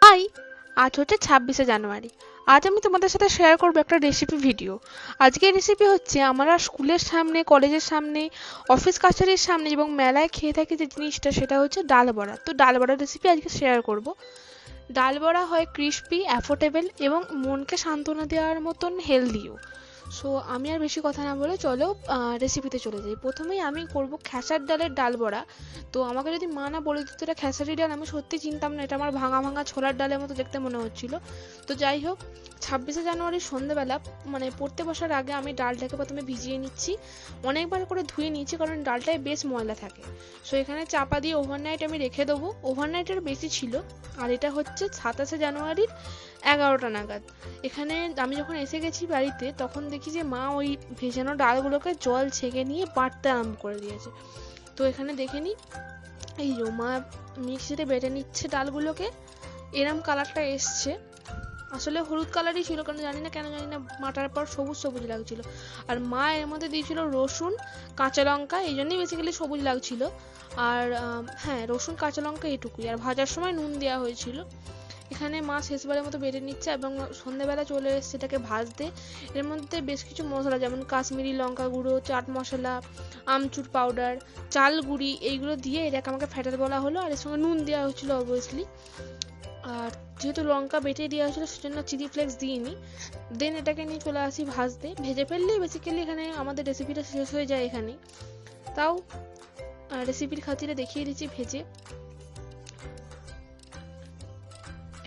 High, আজ হচ্ছে ছাব্বিশে জানুয়ারি। আজ আমি তোমাদের সাথে শেয়ার করব একটা রেসিপি ভিডিও আজকের রেসিপি হচ্ছে আমরা স্কুলের সামনে, কলেজের সামনে অফিস কাছারির সামনে এবং মেলায় খেয়ে থাকি যে জিনিসটা, সেটা হচ্ছে ডাল বড়া। তো ডাল বড়ার রেসিপি আজকে শেয়ার করব। ডাল বড়া হয় ক্রিস্পি অ্যাফোর্ডেবল এবং মনকে সান্ত্বনা দেওয়ার মতন হেলদিও সো আমি আর বেশি কথা না বলে চলো রেসিপিতে চলে যাই। প্রথমেই আমি করব খেসার ডালের ডাল বড়া। তো আমাকে যদি মা না বলে দিত এটা খেসারি ডাল, আমি সত্যি চিনতাম না, এটা আমার ভাঙা ভাঙা ছোলার ডালের মতো দেখতে মনে হচ্ছিল। তো যাই হোক, ছাব্বিশে জানুয়ারি সন্ধ্যেবেলা মানে পড়তে বসার আগে আমি ডালটাকে প্রথমে ভিজিয়ে নিচ্ছি। অনেকবার করে ধুয়ে নিচ্ছি কারণ ডালটায় বেশ ময়লা থাকে। সো এখানে চাপা দিয়ে ওভারনাইট আমি রেখে দেবো। ওভারনাইটের বেশি ছিল, আর এটা হচ্ছে সাতাশে জানুয়ারির এগারোটা নাগাদ। এখানে আমি যখন এসে গেছি বাড়িতে, তখন দেখি যে মা ওই ভেজানো ডালগুলোকে জল ছেঁকে নিয়ে বাটতে আরম্ভ করে দিয়েছে। তো এখানে দেখে নিই এই যে মা মিক্সিতে বেটে নিচ্ছে ডালগুলোকে, এরম কালারটা এসছে। আসলে হলুদ কালারই ছিল, কারণ জানি না, কেন জানি না, মাটার পর সবুজ সবুজ লাগছিল। আর মা এর মধ্যে দিয়েছিল রসুন, কাঁচা লঙ্কা, এই জন্যই বেসিক্যালি সবুজ লাগছিল। আর হ্যাঁ রসুন, কাঁচা লঙ্কা এটুকুই। আর ভাজার সময় নুন দেওয়া হয়েছিল। এখানে মা শেষবারের মতো বেটে নিচ্ছে এবং সন্ধ্যেবেলা চলে এসছে এটাকে ভাজতে। এর মধ্যে বেশ কিছু মশলা যেমন কাশ্মীরি লঙ্কা গুঁড়ো, চাট মশলা, আমচুর পাউডার চাল গুঁড়ি এইগুলো দিয়ে এটাকে আমাকে ফ্যাটার বলা হলো আর এর সঙ্গে নুন দেওয়া হয়েছিল অবভিয়াসলি আর যেহেতু লঙ্কা বেটে দেওয়া হয়েছিল সেজন্য চিলি ফ্লেক্স দিইনি। দেন এটাকে নিয়ে চলে আসি ভাজতে। ভেজে ফেললেই বেসিক্যালি এখানে আমাদের রেসিপিটা শেষ হয়ে যায় এখানে। তাও রেসিপির খাতিরে দেখিয়ে দিচ্ছি ভেজে।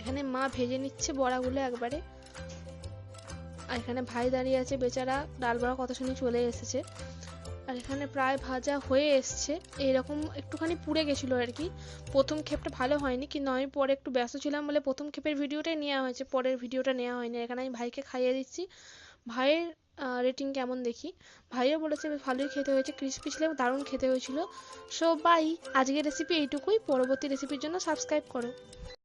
এখানে মা ভেজে নিচ্ছে বড়াগুলো একবারে। আর এখানে ভাই দাঁড়িয়ে আছে, বেচারা ডাল বড়া কথা শুনে চলে এসেছে। আর এখানে প্রায় ভাজা হয়ে এসছে। এইরকম একটুখানি পুড়ে গেছিল আর কি। প্রথম ক্ষেপটা ভালো হয়নি, কিন্তু আমি পরে একটু ব্যস্ত ছিলাম বলে প্রথম ক্ষেপের ভিডিওটাই নেওয়া হয়েছে, পরের ভিডিওটা নেওয়া হয়নি। এখানে আমি ভাইকে খাইয়ে দিচ্ছি। ভাইয়ের রেটিং কেমন দেখি? ভাইও বলেছে ভালোই খেতে হয়েছে ক্রিস্পি ছিল, দারুণ খেতে হয়েছিল। সো বাই আজকের রেসিপি এইটুকুই। পরবর্তী রেসিপির জন্য সাবস্ক্রাইব করো।